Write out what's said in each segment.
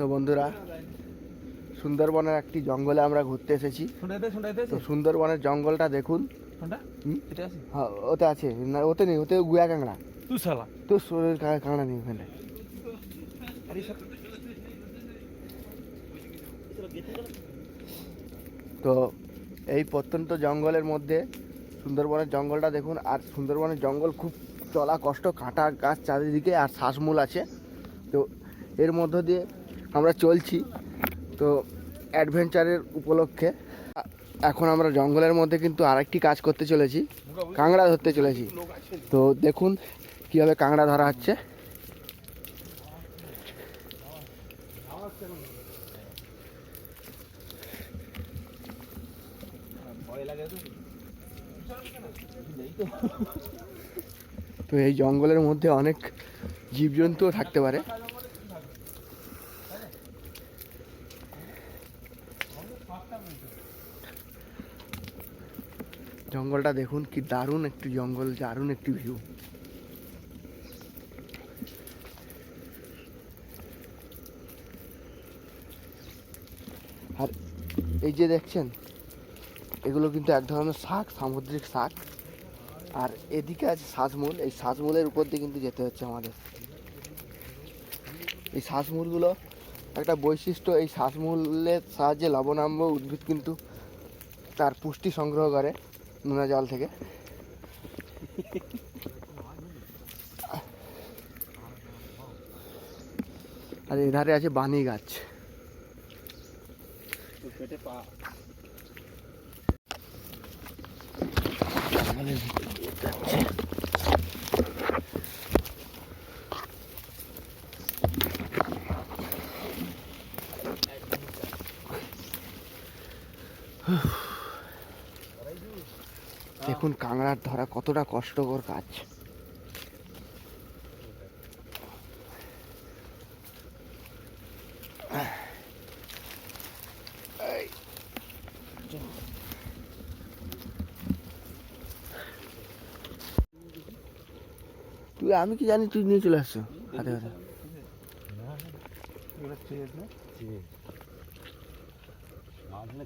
তো বন্ধুরা সুন্দরবনের একটি জঙ্গলে আমরা ঘুরতে এসেছি। তো সুন্দরবনের জঙ্গলটা দেখুন। হ্যাঁ ওতে আছে। না ওতে নেই ওতে গুয়া কাঁকড়া। তো শরীর কাঁকড়া নেই ওখানে। তো এই প্রত্যন্ত জঙ্গলের মধ্যে সুন্দরবনের জঙ্গলটা দেখুন। আর সুন্দরবনের জঙ্গল খুব চলা কষ্ট কাঁটা গাছ চারিদিকে আর শ্বাসমূল আছে। এর মধ্য দিয়ে আমরা চলছি। তো অ্যাডভেঞ্চারের উপলক্ষে এখন আমরা জঙ্গলের মধ্যে কিন্তু আরেকটি কাজ করতে চলেছি, কাঁকড়া ধরতে চলেছি। তো দেখুন কীভাবে কাঁকড়া ধরা হচ্ছে। তো এই জঙ্গলের মধ্যে অনেক জীবজন্তুও থাকতে পারে। জঙ্গলটা দেখুন, কি দারুণ একটি জঙ্গল, দারুণ একটি ভিউ আর এই যে দেখছেন, এগুলো কিন্তু এক ধরনের শাক, সামুদ্রিক শাক। আর এদিকে আছে শ্বাসমূল এই শ্বাসমূলের উপর দিয়ে কিন্তু যেতে হচ্ছে আমাদের। এই শ্বাসমূলগুলো একটা বৈশিষ্ট্য এই শ্বাসমূলের সাহায্যে লবণাম্ব উদ্ভিদ কিন্তু তার পুষ্টি সংগ্রহ করে নোনা জল থেকে। আর এধারে আছে বানি গাছ পা জঙ্গলের ভিতর দিয়ে যাচ্ছে। দেখুন, কাঁকড়ার ধরা কতটা কষ্টকর কাজ। তুই, আমি কি জানি তুই নিয়ে চলে আসছো? হাতে হাতে।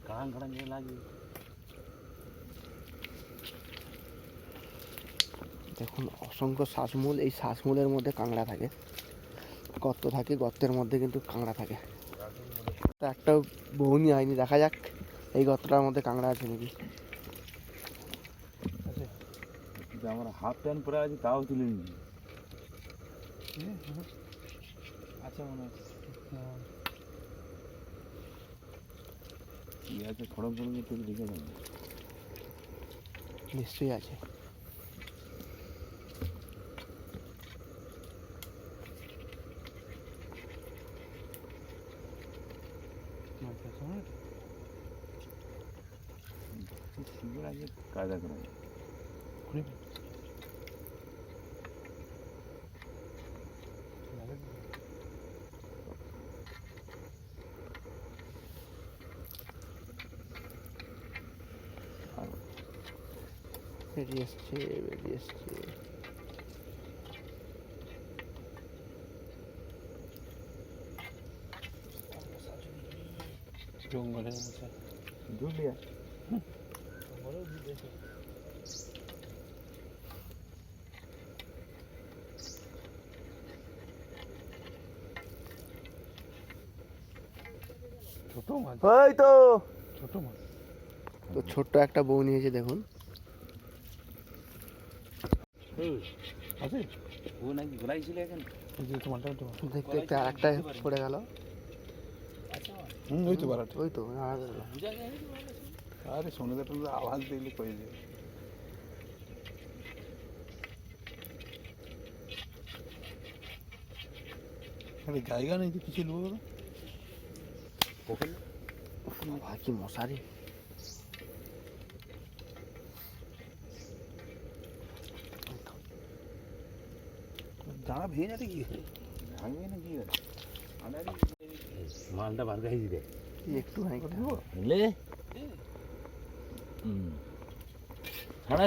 কান নিয়ে লাগে দেখুন অসংখ্য শ্বাসমূল এই শ্বাসমূলের মধ্যে কাঁকড়া থাকে। গর্ত থাকে গর্তের মধ্যে কিন্তু কাঁকড়া থাকে। তো একটাও বউনি হয়নি দেখা যাক এই গর্তটার মধ্যে কাঁকড়া আছে নাকি। যে আমার হাফ প্যান্ট পরে আছে তাও তুলে নি আচ্ছা মনে হচ্ছে। আছে খড়ম খড়ম তুলে দেখে যাবে নিশ্চয়ই আছে। শিবির আছে কায়দা করে বেরিয়ে এসছে বেরিয়ে এসছে। জঙ্গলের মধ্যে দুলিয়া ছোট মাছ। ওই তো। ছোট মাছ। তো ছোট্ট একটা বউ নিয়েছে দেখুন। আছে? ও নাকি ঘোরাইছিল এখানে? যে তোমারটা তোমার। দেখতে দেখতে আর একটা পড়ে গেল। হুম ওই তো বারাটা। ওই তো আর গেল। আরে সোনাদা টোনাদা আওয়াজ দেখলে কয়ে যায় আরে জায়গা নেই তো কিছু লোক উফ, বাবা, কি মশারি। দাঁড়া ভেঙে যাবে কি ভাঙবে না কি মালটা বার খাই দিবে। একটু বুঝলে হুম। ছাড়া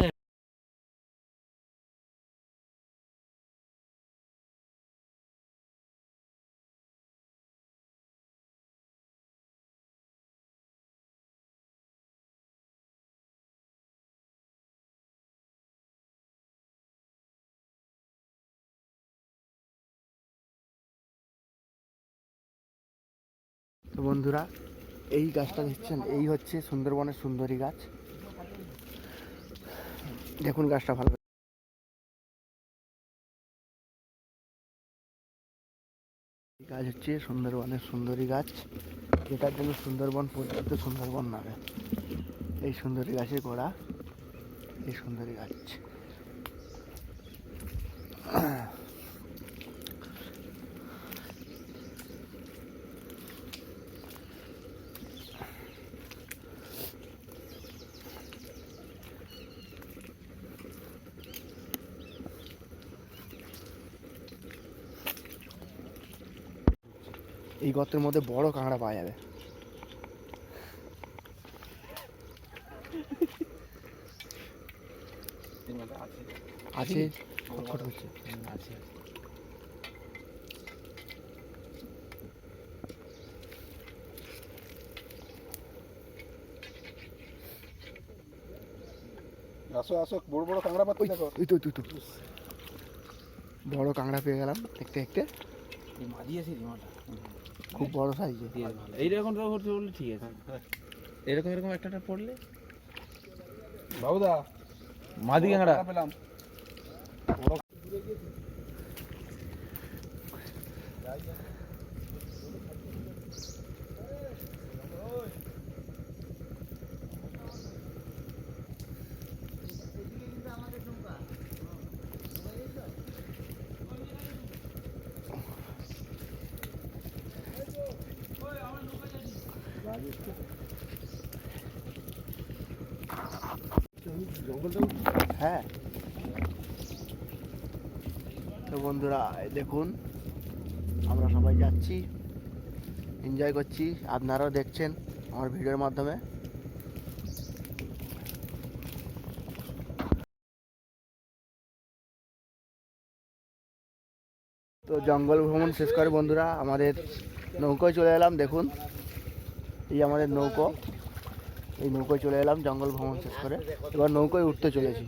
তো বন্ধুরা, এই গাছটা দেখছেন, এই হচ্ছে সুন্দরবনের সুন্দরী গাছ। দেখুন গাছটা ভালো গাছ হচ্ছে সুন্দরবনের সুন্দরী গাছ, যেটার জন্য সুন্দরবন পরিচিত সুন্দরবন নামে। এই সুন্দরী গাছের গোড়া, এই সুন্দরী গাছ। এই গর্তের মধ্যে বড় কাঁকড়া পাওয়া যাবে। আছে? ছটফট করছে আছে আসো আসো বড় বড় কাঁকড়া পাচ্ছি ওই দেখো। ওই তো তুই তো বড় কাঁকড়া পেয়ে গেলাম দেখতে দেখতে। মাঝি আছে রিমাটা খুব বড় সাইজে এইরকম তো করতে বললে ঠিক আছে। এরকম এরকম একটা একটা পড়লে? বাবুদা মাদি কাঁকড়া। পেলাম। হ্যাঁ। তো বন্ধুরা দেখুন, আমরা সবাই যাচ্ছি এনজয় করছি। আপনারাও দেখছেন আমার ভিডিওর মাধ্যমে। তো জঙ্গল ভ্রমণ শেষ করে বন্ধুরা, আমাদের নৌকোয় চলে এলাম, দেখুন। এই আমাদের নৌকো। এই নৌকোয় চলে এলাম জঙ্গল ভ্রমণ শেষ করে। এবার নৌকোয় উঠতে চলেছি।